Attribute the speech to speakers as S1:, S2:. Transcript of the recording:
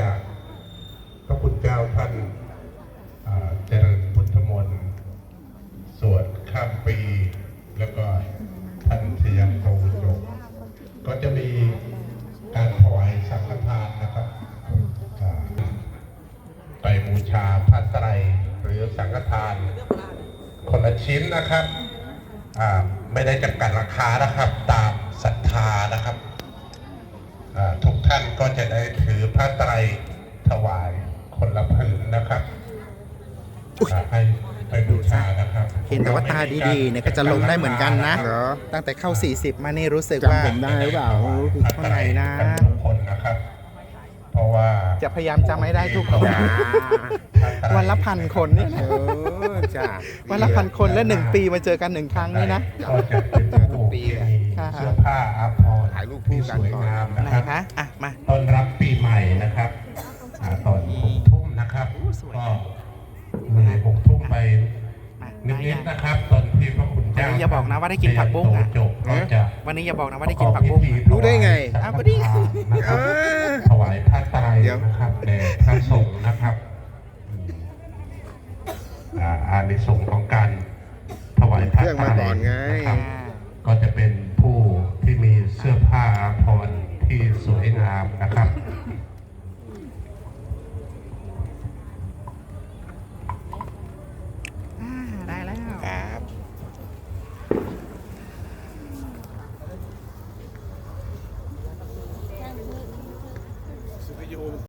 S1: จากพระคุณเจ้าท่านเจริญพุทธมนต์สวดข้ามปี แล้วก็ท่านชยันโตวิโยก็จะมีการถวายสังฆทานนะครับไปบูชาพระไตรหรือสังฆทานคนละชิ้นนะครับ ไม่ได้จำกัดราคานะครับตามศรัทธานะครับอ่าทุกท่านก็จะได้ ถือพระไตรถวายคนละผืนนะครับอ่าให้ไปบูชานะครับ
S2: เห็นแต่ว่าตาดีๆเนี่ยก็จะลงได้เหมือนกันนะ
S3: เหรอ
S2: ตั้งแต่เข้า 40 มานี่รู้สึก
S3: จำ
S2: ว่า
S3: ผมได้หรือเปล่า
S2: ข้างในนะ
S1: กัทุกคนนะครับ เพราะว่า
S2: จะพยายามจำให้ได้ทุกคน
S3: จ้า
S2: วันละพันคนเนี่ย
S3: เอ
S2: นะ
S3: อ จ้า
S2: วันละพันคนและหนึ่งปีมาเจอกันหนึ่งครั้งนี่นะ
S1: ก็จะเป็นผู้ที่มี
S2: ค่ะ
S1: เสื้อผ้าอาภรณ์
S3: ถ่ายรูปคู่
S1: ที่
S3: กั
S1: ส
S3: น
S1: วย
S3: ก่อน
S1: งาม
S2: ไห
S1: นะ
S2: น
S1: ครับ
S2: คะอะมา
S1: ต้อนรับปีใหม่นะครับอ่าตอนหกทุ่มนะครับ
S2: สวย
S1: ก็เลยหกทุ่มไป
S2: มา
S1: นิ
S2: ได้
S1: ด
S2: ยัง
S1: ๆนะครับ ตอนที่พระคุณเจ้า
S2: วันนี้อย่าบอกนะว่าได้กินผักบุ้งอะ
S1: จบก็จะ
S2: วันนี้อย่าบอกนะว่าได้กินผักบุ้ง
S3: รู้ได้ไง
S1: ถวาย
S2: อ้าวก็นี่
S1: สังฆทานนะครับ
S3: เออ
S1: ถวายพระไตร
S3: เดี๋ยว
S1: นะครับแด่พระสงฆ์นะครับ อานิสงส์ของการถวายพระ
S3: เครื่องมาก่อนไง
S1: ก็จะเป็นผู้ที่มีเสื้อผ้าอาภรณ์ที่สวยงามนะครับ
S2: ได้แล้ว
S1: ครับ